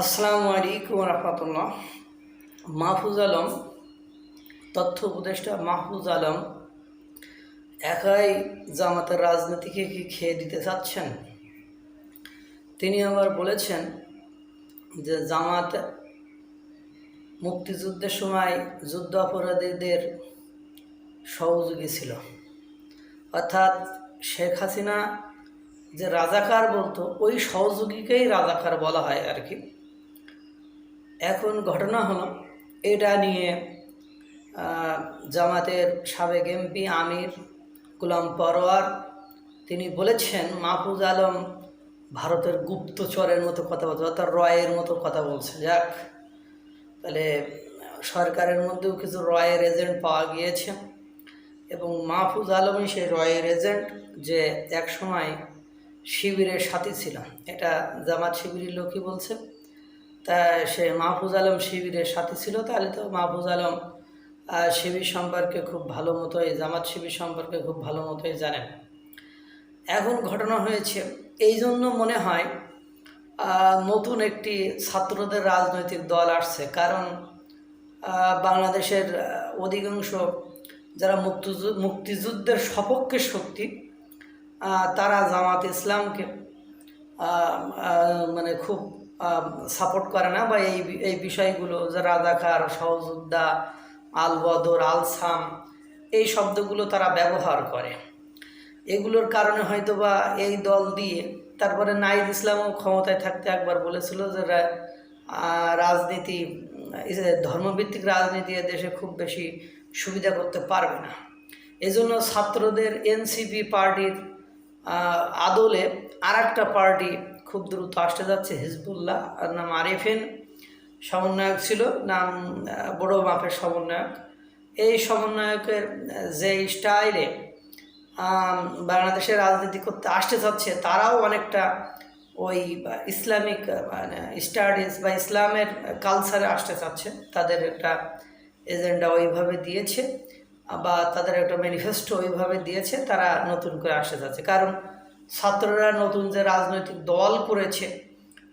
আসসালামু আলাইকুম রহমতুল্লাহ। মাহফুজ আলম, তথ্য উপদেষ্টা মাহফুজ আলম একাই জামাতের রাজনীতিকে কি খেয়ে দিতে চাচ্ছেন? তিনি আবার বলেছেন যে জামাত মুক্তিযুদ্ধের সময় যুদ্ধ অপরাধীদের সহযোগী ছিল। অর্থাৎ শেখ হাসিনা যে রাজাকার বলতো, ওই সহযোগীকেই রাজাকার বলা হয় আর কি। এখন ঘটনা হলো, এটা নিয়ে জামাতের সাবেক এমপি আমির গুলাম পরোয়ার, তিনি বলেছেন, মাহফুজ আলম ভারতের গুপ্তচরের মতো কথা বলছে, অর্থাৎ রয়ের মতো কথা বলছে। যাক, তাহলে সরকারের মধ্যেও কিছু রয়ের এজেন্ট পাওয়া গিয়েছে এবং মাহফুজ আলমই সেই রয়ের এজেন্ট যে এক সময় শিবিরের সাথী ছিল এটা জামাত শিবিরের লোকই বলছে। তা সে মাহফুজ আলম শিবিরের সাথে ছিল, তাহলে তো মাহফুজ আলম শিবির সম্পর্কে খুব ভালো মতোই, জামাত শিবির সম্পর্কে খুব ভালো মতোই জানেন। এখন ঘটনা হয়েছে এই জন্য মনে হয় নতুন একটি ছাত্রদের রাজনৈতিক দল আসছে, কারণ বাংলাদেশের অধিকাংশ যারা মুক্তিযুদ্ধ মুক্তিযুদ্ধের সপক্ষে শক্তি তারা জামাত ইসলামকে মানে খুব সাপোর্ট করে না বা এই এই বিষয়গুলো যে রাজাকার, সহযোদ্ধা আল বদর আল সাম এই শব্দগুলো তারা ব্যবহার করে। এগুলোর কারণে হয়তো বা এই দল দিয়ে তারপরে নাইদ ইসলামও ক্ষমতায় থাকতে একবার বলেছিল যে রাজনীতি ধর্মভিত্তিক রাজনীতি দেশে খুব বেশি সুবিধা করতে পারবে না। এজন্য ছাত্রদের এনসিপি পার্টির আদলে আর একটা পার্টি খুব দ্রুত আসতে যাচ্ছে হিজবুল্লাহ আর নাম আরিফিন সমন্বয়ক ছিল, নাম বড় মাপের সমন্বয়ক। এই সমন্বয়কের যে স্টাইলে বাংলাদেশের রাজনীতি করতে আসতে চাচ্ছে তারাও অনেকটা ওই ইসলামিক মানে স্টাডিজ বা ইসলামের কালচারে আসতে চাচ্ছে। তাদের একটা এজেন্ডা ওইভাবে দিয়েছে, বা তাদের একটা ম্যানিফেস্টো ওইভাবে দিয়েছে, তারা নতুন করে আসতে চাচ্ছে কারণ ছাত্ররা নতুন যে রাজনৈতিক দল করেছে,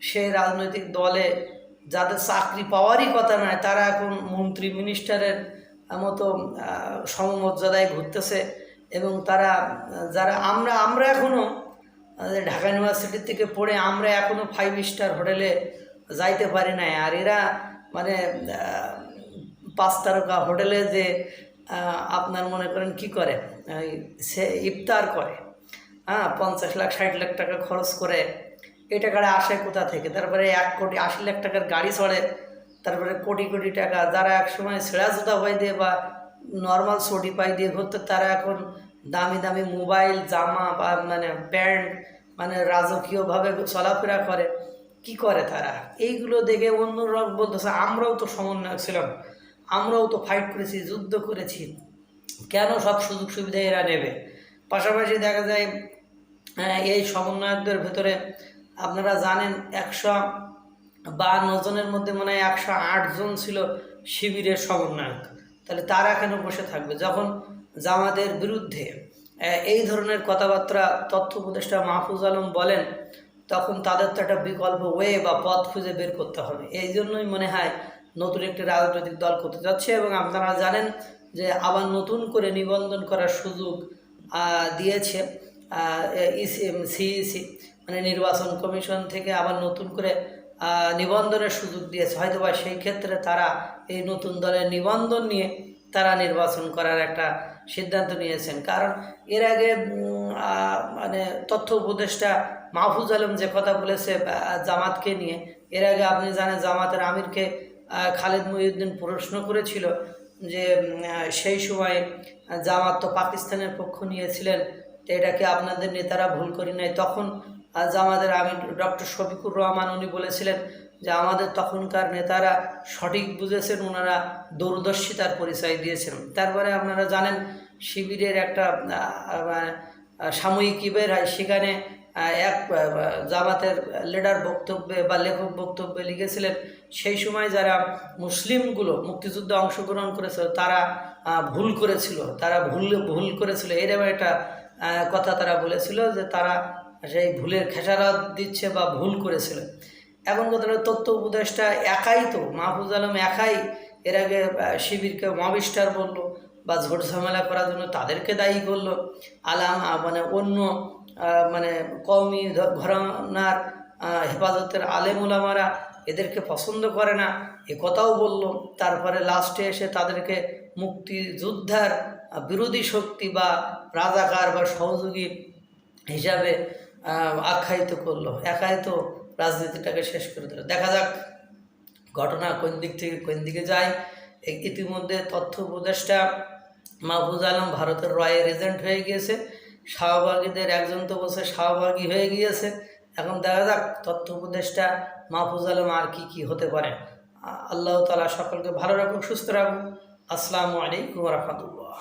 সেই রাজনৈতিক দলে যাদের চাকরি পাওয়ারই কথা নয়, তারা এখন মন্ত্রী মিনিস্টারের মতো সমমর্যাদায় ঘুরতেছে এবং তারা, যারা আমরা আমরা এখনও ঢাকা ইউনিভার্সিটি থেকে পড়ে আমরা এখনও ফাইভ স্টার হোটেলে যাইতে পারি নাই। আর এরা মানে পাঁচ তারকা হোটেলে যে আপনার মনে করেন কি করে সে ইফতার করে। হ্যাঁ পঞ্চাশ লাখ, ষাট লাখ টাকা খরচ করে এই টাকাটা আসে কোথা থেকে? তারপরে এক কোটি, আশি লাখ টাকার গাড়ি চড়ে, তারপরে কোটি কোটি টাকা। যারা এক সময় ছেঁড়া জুতা পাই দিয়ে বা নর্মাল সোটি পাই দিয়ে ঘুরতো, তারা এখন দামি দামি মোবাইল, জামা বা মানে প্যান্ট মানে রাজকীয়ভাবে চলাফেরা করে। কি করে তারা? এইগুলো দেখে অন্য লোক বলতেছে, আমরাও তো সমন্বয়ক ছিলাম। আমরাও তো ফাইট করেছি, যুদ্ধ করেছি। কেন সব সুযোগ সুবিধা এরা নেবে? পাশাপাশি দেখা যায় এই সমন্বয়কদের ভেতরে আপনারা জানেন একশো বান্ন জনের মধ্যে মনে হয় একশো আট জন ছিল শিবিরের সমন্বয়ক। তাহলে তারা কেন বসে থাকবে? যখন জামাতের বিরুদ্ধে এই ধরনের কথাবার্তা তথ্য উপদেষ্টা মাহফুজ আলম বলেন, তখন তাদের তো একটা বিকল্প ওয়ে বা পথ খুঁজে বের করতে হবে। এই জন্যই মনে হয় নতুন একটি রাজনৈতিক দল করতে যাচ্ছে এবং আপনারা জানেন যে আবার নতুন করে নিবন্ধন করার সুযোগ দিয়েছে। সিইসি মানে নির্বাচন কমিশন থেকে আবার নতুন করে নিবন্ধনের সুযোগ দিয়েছে। হয়তো বা সেই ক্ষেত্রে তারা এই নতুন দলের নিবন্ধন নিয়ে তারা নির্বাচন করার একটা সিদ্ধান্ত নিয়েছেন। কারণ এর আগে মানে তথ্য উপদেষ্টা মাহফুজ আলম যে কথা বলেছে জামাতকে নিয়ে, এর আগে আপনি জানেন জামাতের আমিরকে খালেদ মহিউদ্দিন প্রশ্ন করেছিল যে সেই সময় জামাত তো পাকিস্তানের পক্ষ নিয়েছিলেন তো এটাকে আপনাদের নেতারা ভুল করি নাই তখন আজ আমাদের আমি ডক্টর শফিকুর রহমান উনি বলেছিলেন যে আমাদের তখনকার নেতারা সঠিক বুঝেছেন ওনারা দূরদর্শিতার পরিচয় দিয়েছেন। তারপরে আপনারা জানেন শিবিরের একটা আহ, সাময়িক বের হয়। সেখানে এক জামাতের লিডার বক্তব্যে বা লেখক বক্তব্যে লিখেছিলেন সেই সময় যারা মুসলিমগুলো মুক্তিযুদ্ধে অংশগ্রহণ করেছিল তারা ভুল করেছিল। তারা ভুল ভুল করেছিল। এরকম একটা কথা তারা বলেছিল যে তারা সেই ভুলের খেসারত দিচ্ছে বা ভুল করেছিল। এখন কথা তথ্য উপদেষ্টা একাই তো, মাহফুজ আলম একাই এর আগে শিবিরকে মবিস্টার বলল বা ঝোট ঝামেলা করার জন্য তাদেরকে দায়ী করল। আলাম মানে অন্য মানে কওমি ঘরানার হেফাজতের আলেম ওলামারা এদেরকে পছন্দ করে না, এ কথাও বলল। তারপরে লাস্টে এসে তাদেরকে মুক্তিযোদ্ধার বিরোধী শক্তি বা রাজাকার বা সহযোগী হিসাবে আখ্যায়িত করল। একাই তো রাজনীতিটাকে শেষ করে দিল। দেখা যাক ঘটনা কোন দিক থেকে, কোন দিকে যায়। ইতিমধ্যে তথ্য উপদেষ্টা মাহফুজ আলম ভারতের রয়ের এজেন্ট হয়ে গিয়েছে। শাহবাগীদের একজন তো বসে শাহবাগী হয়ে গিয়েছে। এখন দেখা যাক তথ্য উপদেষ্টা মাহফুজ আলম আর কি কি হতে পারে। আল্লাহ তালা সকলকে ভালো রাখুক, সুস্থ রাখুক। আসসালামু আলাইকুম রহমতুল্লাহ।